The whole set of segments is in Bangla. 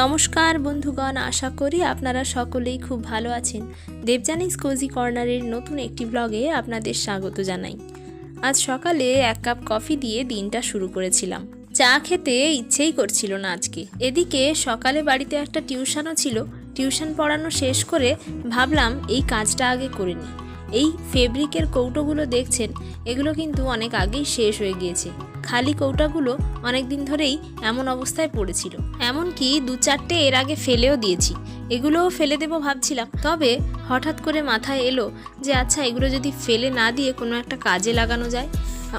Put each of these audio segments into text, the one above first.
নমস্কার বন্ধুগণ, আশা করি আপনারা সকলেই খুব ভালো আছেন। দেবজানিস কোজি কর্নারের নতুন একটি ব্লগে আপনাদের স্বাগত জানাই। আজ সকালে এক কাপ কফি দিয়ে দিনটা শুরু করেছিলাম। চা খেতে ইচ্ছেই করছিল না আজকে। এদিকে সকালে বাড়িতে একটা টিউশনও ছিল। টিউশন পড়ানো শেষ করে ভাবলাম এই কাজটা আগে করে নিই। এই ফেব্রিকের কৌটোগুলো দেখছেন, এগুলো কিন্তু অনেক আগেই শেষ হয়ে গিয়েছে। খালি কৌটাগুলো অনেক দিন ধরেই এমন অবস্থায় পড়েছিল। এমনকি দু চারটে এর আগে ফেলেও দিয়েছি। এগুলোও ফেলে দেবো ভাবছিলাম। তবে হঠাৎ করে মাথায় এলো যে আচ্ছা এগুলো যদি ফেলে না দিয়ে কোনো একটা কাজে লাগানো যায়?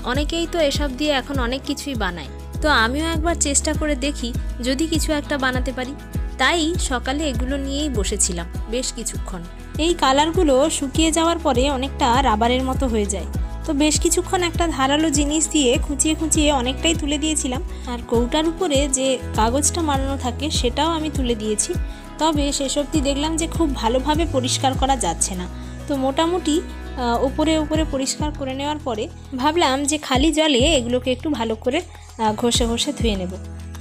অনেকেই তো এসব দিয়ে এখন অনেক কিছুই বানায়। তো আমিও একবার চেষ্টা করে দেখি যদি কিছু একটা বানাতে পারি। তাই সকালে এগুলো নিয়েই বসেছিলাম বেশ কিছুক্ষণ। এই কালারগুলো শুকিয়ে যাওয়ার পরে অনেকটা রাবারের মতো হয়ে যায়। তো বেশ কিছুক্ষণ একটা ধারালো জিনিস দিয়ে খুঁচিয়ে খুঁচিয়ে অনেকটাই তুলে দিয়েছিলাম। আর কৌটার উপরে যে কাগজটা মারানো থাকে সেটাও আমি তুলে দিয়েছি। তবে শেষ অবধি দেখলাম যে খুব ভালোভাবে পরিষ্কার করা যাচ্ছে না। তো মোটামুটি আহ, উপরে উপরে পরিষ্কার করে নেওয়ার পরে ভাবলাম যে খালি জলে এগুলোকে একটু ভালো করে ঘষে ঘষে ধুয়ে নেব।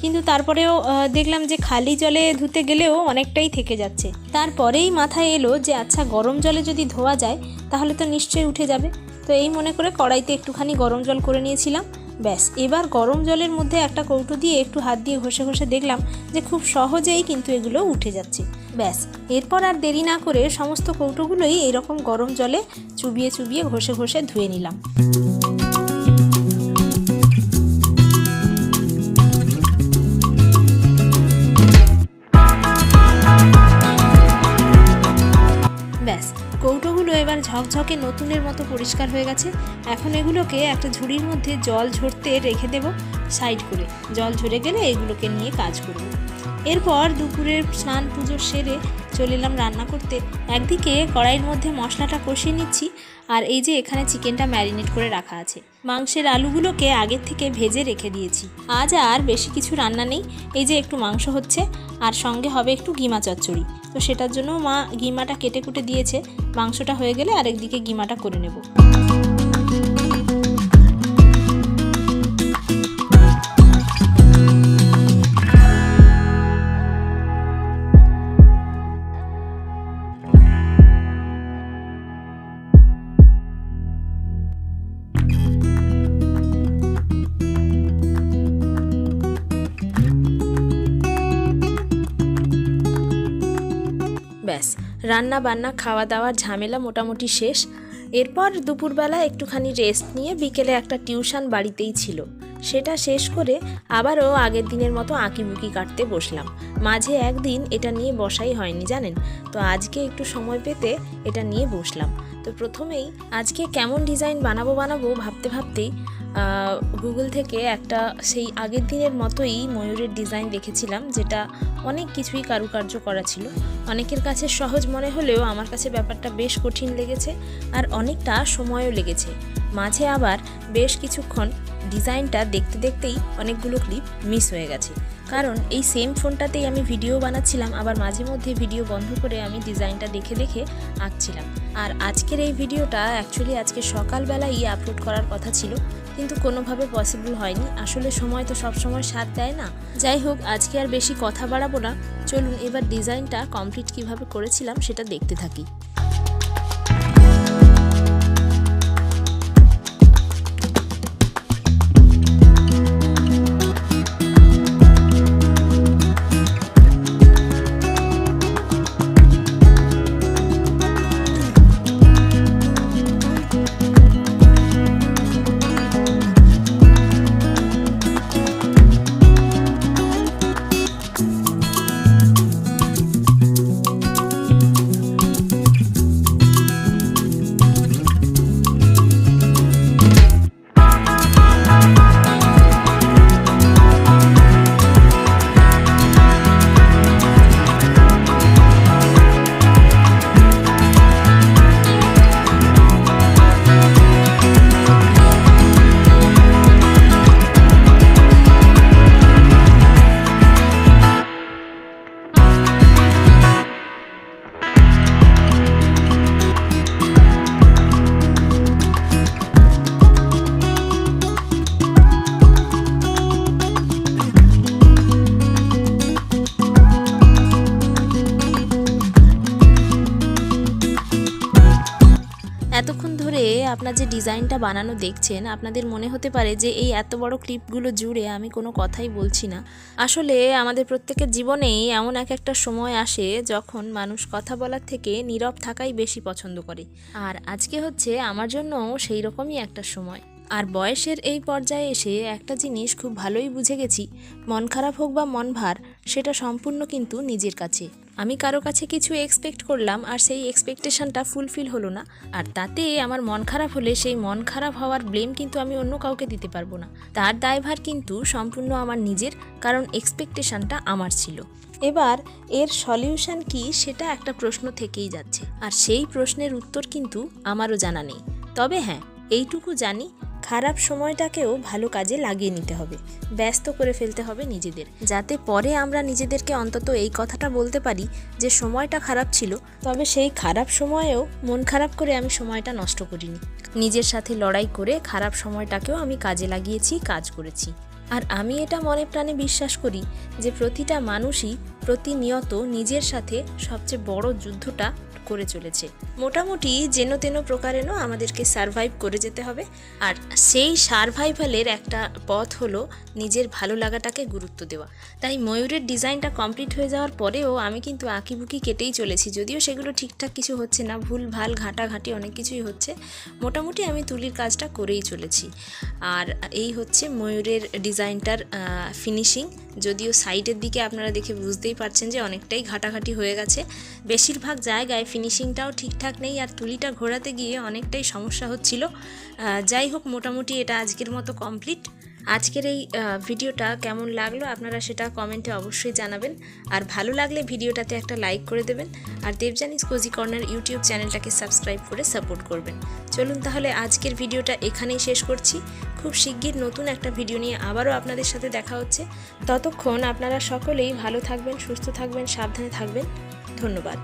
কিন্তু তারপরেও দেখলাম যে খালি জলে ধুতে গেলেও অনেকটাই থেকে যাচ্ছে। তারপরেই মাথায় এলো যে আচ্ছা গরম জলে যদি ধোয়া যায় তাহলে তো নিশ্চয়ই উঠে যাবে। তো এই মনে করে কড়াইতে একটুখানি গরম জল করে নিয়েছিলাম। ব্যাস, এবার গরম জলের মধ্যে একটা কৌটো দিয়ে একটু হাত দিয়ে ঘষে ঘষে দেখলাম যে খুব সহজেই কিন্তু এগুলো উঠে যাচ্ছে। ব্যাস, এরপর আর দেরি না করে সমস্ত কৌটোগুলোই এরকম গরম জলে চুবিয়ে চুবিয়ে ঘষে ঘষে ধুয়ে নিলাম। ব্যাস কৌটোগুলো এবার ঝকঝকে নতুনের মতো পরিষ্কার হয়ে গেছে। এখন এগুলোকে একটা ঝুড়ির মধ্যে জল ঝরতে রেখে দেব সাইড করে। জল ঝরে গেলে এগুলোকে নিয়ে কাজ করব। এরপর দুপুরের স্নান পুজোর সেরে চলে এলাম রান্না করতে। একদিকে কড়াইয়ের মধ্যে মশলাটা কষিয়ে নিচ্ছি আর এই যে এখানে চিকেনটা ম্যারিনেট করে রাখা আছে। মাংসের আলুগুলোকে আগের থেকে ভেজে রেখে দিয়েছি। আজ আর বেশি কিছু রান্না নেই। এই যে একটু মাংস হচ্ছে আর সঙ্গে হবে একটু গিমা চচ্চড়ি। তো সেটার জন্য মা গিমাটা কেটে কুটে দিয়েছে। মাংসটা হয়ে গেলে আরেকদিকে গিমাটা করে নেব। রান্না বান্না খাওয়া দাওয়ার ঝামেলা মোটামুটি শেষ। এরপর দুপুরবেলা একটুখানি রেস্ট নিয়ে বিকেলে একটা টিউশন বাড়িতেই ছিল। সেটা শেষ করে আবারও আগের দিনের মতো আঁকিবুকি কাটতে বসলাম। মাঝে একদিন এটা নিয়ে বসাই হয়নি, জানেন? তো আজকে একটু সময় পেতে এটা নিয়ে বসলাম। তো প্রথমেই আজকে কেমন ডিজাইন বানাবো বানাবো ভাবতে, ভাবতেই গুগল থেকে একটা সেই আগের দিনের মতোই ময়ূরের ডিজাইন দেখেছিলাম যেটা অনেক কিছুই কারুকার্য করা ছিল। অনেকের কাছে সহজ মনে হলেও আমার কাছে ব্যাপারটা বেশ কঠিন লেগেছে আর অনেকটা সময়ও লেগেছে। মাঝে আবার বেশ কিছুক্ষণ ডিজাইনটা দেখতে দেখতেই অনেকগুলো ক্লিপ মিস হয়ে গেছে। কারণ এই সেম ফোনটাতেই আমি ভিডিও বানাচ্ছিলাম, আবার মাঝে মধ্যে ভিডিও বন্ধ করে আমি ডিজাইনটা দেখে দেখে আঁকছিলাম। আর আজকের এই ভিডিওটা অ্যাকচুয়ালি আজকে সকালবেলাই আপলোড করার কথা ছিল, কিন্তু কোনোভাবে পসিবল হয়নি। আসলে সময় তো সব সময় সাথ দেয় না। যাই হোক, আজকে আর বেশি কথা বাড়াবো না। চলুন এবার ডিজাইনটা কমপ্লিট কীভাবে করেছিলাম সেটা দেখতে থাকি। আপনার যে ডিজাইনটা বানানো দেখছেন, আপনাদের মনে হতে পারে যে এই এত বড় ক্লিপগুলো জুড়ে আমি কোনো কথাই বলছি না। আসলে আমাদের প্রত্যেকের জীবনেই এমন এক একটা সময় আসে যখন মানুষ কথা বলার থেকে নীরব থাকাই বেশি পছন্দ করে। আর আজকে হচ্ছে আমার জন্য সেই রকমই একটা সময়। আর বয়সের এই পর্যায়ে এসে একটা জিনিস খুব ভালোই বুঝে গেছি, মন খারাপ হোক বা মন ভার, সেটা সম্পূর্ণ কিন্তু নিজের কাছে। আমি কারও কাছে কিছু এক্সপেক্ট করলাম আর সেই এক্সপেকটেশনটা ফুলফিল হলো না, আর তাতে আমার মন খারাপ হলে সেই মন খারাপ হওয়ার ব্লেম কিন্তু আমি অন্য কাউকে দিতে পারব না। তার দায়ভার কিন্তু সম্পূর্ণ আমার নিজের, কারণ এক্সপেকটেশনটা আমার ছিল। এবার এর সলিউশন কি সেটা একটা প্রশ্ন থেকেই যাচ্ছে, আর সেই প্রশ্নের উত্তর কিন্তু আমারও জানা নেই। তবে হ্যাঁ এইটুকু জানি খারাপ সময়টাকেও ভালো কাজে লাগিয়ে নিতে হবে। ব্যস্ত করে ফেলতে হবে নিজেদের। যাতে পরে আমরা নিজেদেরকে অন্তত এই কথাটা বলতে পারি যে, সময়টা খারাপ ছিল, তবে সেই খারাপ সময়েও মন খারাপ করে আমি সময়টা নষ্ট করিনি। নিজের সাথে লড়াই করে খারাপ সময়টাকেও আমি কাজে লাগিয়েছি, কাজ করেছি। আর আমি এটা মনে প্রাণে বিশ্বাস করি যে, প্রতিটা মানুষই প্রতিনিয়ত নিজের সাথে সবচেয়ে বড় যুদ্ধটা করে চলেছে। মোটামুটি যেন তেন প্রকারেনও আমাদেরকে সারভাইভ করে যেতে হবে। আর সেই সারভাইভালের একটা পথ হলো নিজের ভালো লাগাটাকে গুরুত্ব দেওয়া। তাই ময়ূরের ডিজাইনটা কমপ্লিট হয়ে যাওয়ার পরেও আমি কিন্তু আঁকিবুকি কেটেই চলেছি। যদিও সেগুলো ঠিকঠাক কিছু হচ্ছে না, ভুল, ভালো, ঘাটাঘাটি অনেক কিছুই হচ্ছে। মোটামুটি আমি তুলির কাজটা করেই চলেছি। আর এই হচ্ছে ময়ূরের ডিজাইনটার ফিনিশিং যদিও সাইডের দিকে আপনারা দেখে বুঝতেই পারছেন যে অনেকটাই ঘাটাঘাটি হয়ে গেছে। বেশিরভাগ জায়গায় ফিনিশিংটাও ঠিকঠাক নেই আর তুলিটা ঘোরাতে গিয়ে অনেকটাই সমস্যা হচ্ছিল। যাই হোক, মোটামুটি এটা আজকের মতো কমপ্লিট আজকের এই ভিডিওটা কেমন লাগল আপনারা সেটা কমেন্টে অবশ্যই জানাবেন। আর ভালো লাগলে ভিডিওটাতে একটা লাইক করে দেবেন। আর দেবজানিস কোজি কর্নার ইউটিউব চ্যানেলটাকে সাবস্ক্রাইব করে সাপোর্ট করবেন। চলুন তাহলে আজকের ভিডিওটা এখানেই শেষ করছি। খুব শিগগির নতুন একটা ভিডিও নিয়ে আবারও আপনাদের সাথে দেখা হচ্ছে। ততক্ষণ আপনারা সকলেই ভালো থাকবেন, সুস্থ থাকবেন, সাবধানে থাকবেন। ধন্যবাদ।